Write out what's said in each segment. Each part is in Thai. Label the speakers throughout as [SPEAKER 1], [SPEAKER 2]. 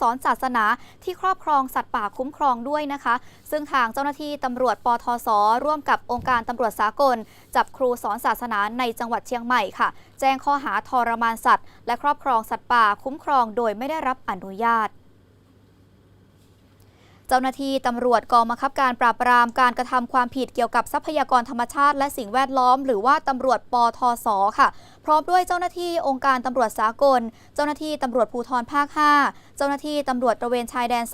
[SPEAKER 1] สอนศาสนาที่ครอบครองสัตว์ป่าคุ้มครองด้วยนะคะ ซึ่งทางเจ้าหน้าที่ตำรวจปทศร่วมกับองค์การตำรวจสากล จับครูสอนศาสนาในจังหวัดเชียงใหม่ค่ะ แจ้งข้อหาทรมานสัตว์ และครอบครองสัตว์ป่าคุ้มครองโดยไม่ได้รับอนุญาต เจ้าหน้าที่ตำรวจกองบังคับการปราบปรามการกระทำความผิดเกี่ยวกับทรัพยากรธรรมชาติและสิ่งแวดล้อม หรือว่าตำรวจปทศค่ะ พร้อมด้วยเจ้าหน้าที่องค์การตำรวจสากล เจ้าหน้าที่ตำรวจภูธรภาค 5 เจ้าหน้าที่ตำรวจตระเวนชายแดน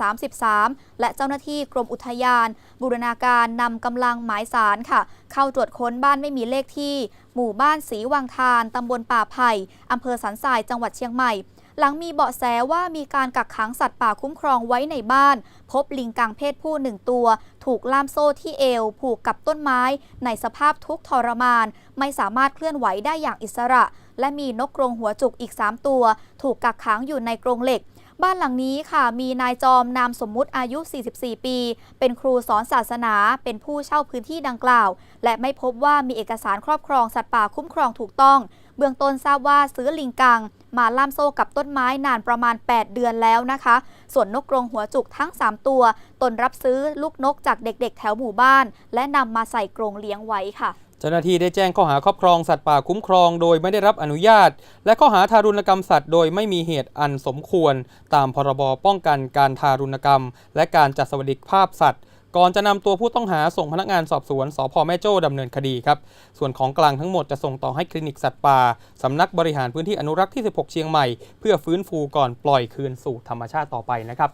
[SPEAKER 1] 33 และเจ้าหน้าที่กรมอุทยาน บูรณาการนำกำลังหมายสารค่ะ เข้าตรวจค้นบ้านไม่มีเลขที่ หมู่บ้านศรีวังทานตำบลป่าไผ่อำเภอสันทรายจังหวัดเชียงใหม่ หลังมีเบาะแสว่ามีการกักขังสัตว์ป่าคุ้มครองไว้ในบ้าน พบลิงกังเพศผู้หนึ่งตัว ถูกล่ามโซ่ที่เอว ผูกกับต้นไม้ ในสภาพทุกข์ทรมาน ไม่สามารถเคลื่อนไหวได้อย่างอิสระ และมีนกกรงหัวจุกอีก 3 ตัว ถูกกักขังอยู่ในกรงเหล็กบ้านหลังนี้ค่ะมีนายจอมนามสมมุติอายุ 44 ปี เป็นครูสอนศาสนา เป็นผู้เช่าพื้นที่ดังกล่าว และไม่พบว่ามีเอกสารครอบครองสัตว์ป่าคุ้มครองถูกต้อง เบื้องต้นทราบว่าซื้อลิงกัง มาล่ามโซ่กับต้นไม้นานประมาณ 8 เดือนแล้วนะคะ ส่วนนกกรงหัวจุกทั้ง 3 ตัว ตนรับซื้อลูกนกจากเด็กๆ แถวหมู่บ้าน และนำมาใส่กรงเลี้ยงไว้ค่ะ
[SPEAKER 2] เจ้าหน้าที่ได้แจ้งข้อหาครอบครองสัตว์ป่าคุ้มครองโดยไม่ได้รับอนุญาต และข้อหาทารุณกรรมสัตว์โดยไม่มีเหตุอันสมควร ตามพรบป้องกันการทารุณกรรม และการจัดสวัสดิภาพสัตว์ ก่อนจะนำตัวผู้ต้องหาส่งพนักงานสอบสวนสพแม่โจ้ดำเนินคดีครับ ส่วนของกลางทั้งหมดจะส่งต่อให้คลินิกสัตว์ป่าสำนักบริหารพื้นที่อนุรักษ์ที่ 16 เชียงใหม่ เพื่อฟื้นฟูก่อนปล่อยคืนสู่ธรรมชาติต่อไปนะครับ